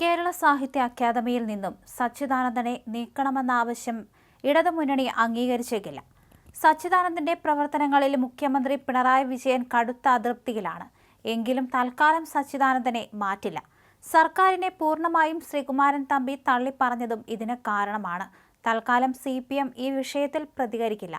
കേരള സാഹിത്യ അക്കാദമിയിൽ നിന്നും സച്ചിദാനന്ദനെ നീക്കണമെന്ന ആവശ്യം ഇടതുമുന്നണി അംഗീകരിച്ചേക്കില്ല. സച്ചിദാനന്ദന്റെ പ്രവർത്തനങ്ങളിൽ മുഖ്യമന്ത്രി പിണറായി വിജയൻ കടുത്ത അതൃപ്തിയിലാണ്. എങ്കിലും തൽക്കാലം സച്ചിദാനന്ദനെ മാറ്റില്ല. സർക്കാരിനെ പൂർണമായും ശ്രീകുമാരൻ തമ്പി തള്ളിപ്പറഞ്ഞതും ഇതിന് കാരണമാണ്. തൽക്കാലം സി പി എം ഈ വിഷയത്തിൽ പ്രതികരിക്കില്ല.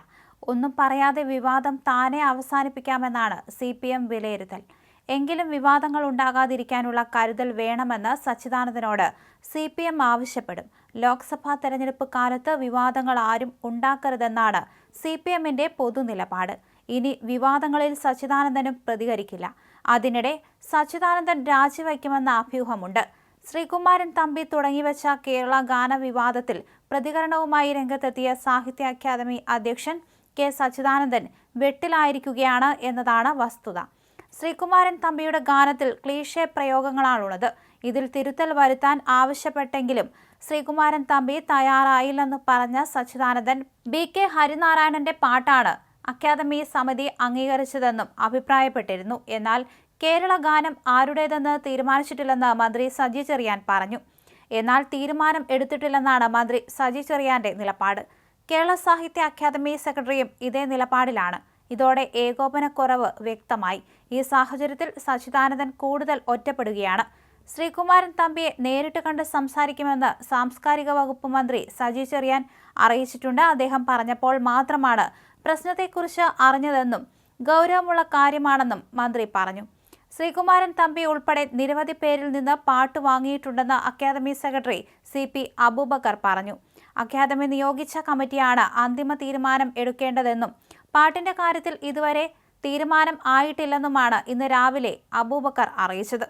ഒന്നും പറയാതെ വിവാദം താനെ അവസാനിപ്പിക്കാമെന്നാണ് സി പി എം വിലയിരുത്തൽ. എങ്കിലും വിവാദങ്ങൾ ഉണ്ടാകാതിരിക്കാനുള്ള കരുതൽ വേണമെന്ന് സച്ചിദാനന്ദനോട് സി പി എം ആവശ്യപ്പെടും. ലോക്സഭാ തെരഞ്ഞെടുപ്പ് കാലത്ത് വിവാദങ്ങൾ ആരും ഉണ്ടാക്കരുതെന്നാണ് സി പി എമ്മിന്റെ പൊതുനിലപാട്. ഇനി വിവാദങ്ങളിൽ സച്ചിദാനന്ദനും പ്രതികരിക്കില്ല. അതിനിടെ സച്ചിദാനന്ദൻ രാജിവയ്ക്കുമെന്ന അഭ്യൂഹമുണ്ട്. ശ്രീകുമാരൻ തമ്പി തുടങ്ങിവെച്ച കേരള ഗാന വിവാദത്തിൽ പ്രതികരണവുമായി രംഗത്തെത്തിയ സാഹിത്യ അക്കാദമി അധ്യക്ഷൻ കെ സച്ചിദാനന്ദൻ വെട്ടിലായിരിക്കുകയാണ് എന്നതാണ് വസ്തുത. ശ്രീകുമാരൻ തമ്പിയുടെ ഗാനത്തിൽ ക്ലീഷേ പ്രയോഗങ്ങളാണുള്ളത്. ഇതിൽ തിരുത്തൽ വരുത്താൻ ആവശ്യപ്പെട്ടെങ്കിലും ശ്രീകുമാരൻ തമ്പി തയ്യാറായില്ലെന്ന് പറഞ്ഞ സച്ചിദാനന്ദൻ ബി കെ ഹരിനാരായണന്റെ പാട്ടാണ് അക്കാദമി സമിതി അംഗീകരിച്ചതെന്നും അഭിപ്രായപ്പെട്ടിരുന്നു. എന്നാൽ കേരള ഗാനം ആരുടേതെന്ന് തീരുമാനിച്ചിട്ടില്ലെന്ന് മന്ത്രി സജി ചെറിയാൻ പറഞ്ഞു. എന്നാൽ തീരുമാനം എടുത്തിട്ടില്ലെന്നാണ് മന്ത്രി സജി ചെറിയാന്റെ നിലപാട്. കേരള സാഹിത്യ അക്കാദമി സെക്രട്ടറിയും ഇതേ നിലപാടിലാണ്. ഇതോടെ ഏകോപനക്കുറവ് വ്യക്തമായി. ഈ സാഹചര്യത്തിൽ സച്ചിദാനന്ദൻ കൂടുതൽ ഒറ്റപ്പെടുകയാണ്. ശ്രീകുമാരൻ തമ്പിയെ നേരിട്ട് കണ്ട് സംസാരിക്കുമെന്ന് സാംസ്കാരിക വകുപ്പ് മന്ത്രി സജി ചെറിയാൻ അറിയിച്ചിട്ടുണ്ട്. അദ്ദേഹം പറഞ്ഞപ്പോൾ മാത്രമാണ് പ്രശ്നത്തെക്കുറിച്ച് അറിഞ്ഞതെന്നും ഗൗരവമുള്ള കാര്യമാണെന്നും മന്ത്രി പറഞ്ഞു. ശ്രീകുമാരൻ തമ്പി ഉൾപ്പെടെ നിരവധി പേരിൽ നിന്ന് പാട്ട് വാങ്ങിയിട്ടുണ്ടെന്ന് academy secretary C P Abubakar പറഞ്ഞു. അക്കാദമി നിയോഗിച്ച കമ്മിറ്റിയാണ് അന്തിമ തീരുമാനം എടുക്കേണ്ടതെന്നും പാട്ടിന്റെ കാര്യത്തിൽ ഇതുവരെ തീരുമാനം ആയിട്ടില്ലെന്നുമാണ് ഇന്ന് രാവിലെ അബൂബക്കർ അറിയിച്ചത്.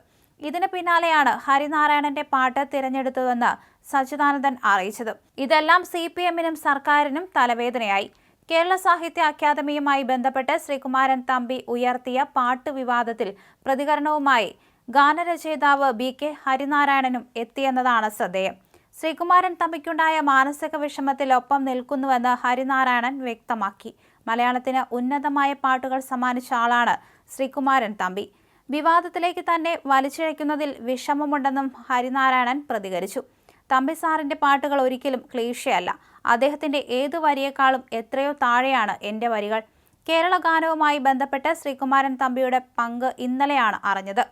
ഇതിന് പിന്നാലെയാണ് ഹരിനാരായണന്റെ പാട്ട് തിരഞ്ഞെടുത്തതെന്ന് സച്ചിദാനന്ദൻ അറിയിച്ചത്. ഇതെല്ലാം സി പി എമ്മിനും സർക്കാരിനും തലവേദനയായി. കേരള സാഹിത്യ അക്കാദമിയുമായി ബന്ധപ്പെട്ട് ശ്രീകുമാരൻ തമ്പി ഉയർത്തിയ പാട്ട് വിവാദത്തിൽ പ്രതികരണവുമായി ഗാനരചയിതാവ് ബി കെ ഹരിനാരായണനും എത്തിയെന്നതാണ് ശ്രദ്ധേയം. ശ്രീകുമാരൻ തമ്പിക്കുണ്ടായ മാനസിക വിഷമത്തിൽ ഒപ്പം നിൽക്കുന്നുവെന്ന് ഹരിനാരായണൻ വ്യക്തമാക്കി. മലയാളത്തിന് ഉന്നതമായ പാട്ടുകൾ സമ്മാനിച്ച ആളാണ് ശ്രീകുമാരൻ തമ്പി. വിവാദത്തിലേക്ക് തന്നെ വലിച്ചിഴയ്ക്കുന്നതിൽ വിഷമമുണ്ടെന്നും ഹരിനാരായണൻ പ്രതികരിച്ചു. തമ്പി സാറിന്റെ പാട്ടുകൾ ഒരിക്കലും ക്ലീശയല്ല അദ്ദേഹത്തിന്റെ ഏതു വരിയേക്കാളും എത്രയോ താഴെയാണ് എന്റെ വരികൾ. കേരള ഗാനവുമായി ബന്ധപ്പെട്ട് ശ്രീകുമാരൻ തമ്പിയുടെ പങ്ക് ഇന്നലെയാണ് അറിഞ്ഞത്.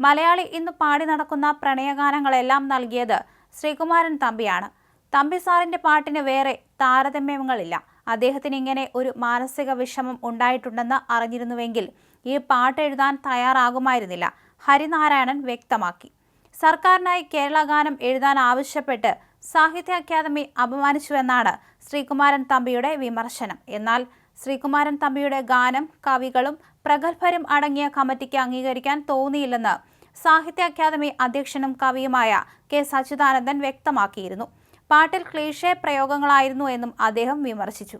മലയാളി ഇന്ന് പാടി നടക്കുന്ന പ്രണയഗാനങ്ങളെല്ലാം നൽകിയത് ശ്രീകുമാരൻ തമ്പിയാണ്. തമ്പി സാറിന്റെ പാട്ടിന് വേറെ താരതമ്യങ്ങളില്ല. അദ്ദേഹത്തിന് ഇങ്ങനെ ഒരു മാനസിക വിഷമം ഉണ്ടായിട്ടുണ്ടെന്ന് അറിഞ്ഞിരുന്നുവെങ്കിൽ ഈ പാട്ട് എഴുതാൻ തയ്യാറാകുമായിരുന്നില്ല. ഹരിനാരായണൻ വ്യക്തമാക്കി. സർക്കാരിനായി കേരള ഗാനം എഴുതാൻ ആവശ്യപ്പെട്ട് സാഹിത്യ അക്കാദമി അപമാനിച്ചുവെന്നാണ് ശ്രീകുമാരൻ തമ്പിയുടെ വിമർശനം. എന്നാൽ ശ്രീകുമാരൻ തമ്പിയുടെ ഗാനം കവികളും പ്രഗത്ഭരും അടങ്ങിയ കമ്മിറ്റിക്ക് അംഗീകരിക്കാൻ തോന്നിയില്ലെന്ന് സാഹിത്യ അക്കാദമി അധ്യക്ഷനും കവിയുമായ കെ. സച്ചിദാനന്ദൻ വ്യക്തമാക്കിയിരുന്നു. പാട്ടിൽ ക്ലീഷേ പ്രയോഗങ്ങളായിരുന്നു എന്നും അദ്ദേഹം വിമർശിച്ചു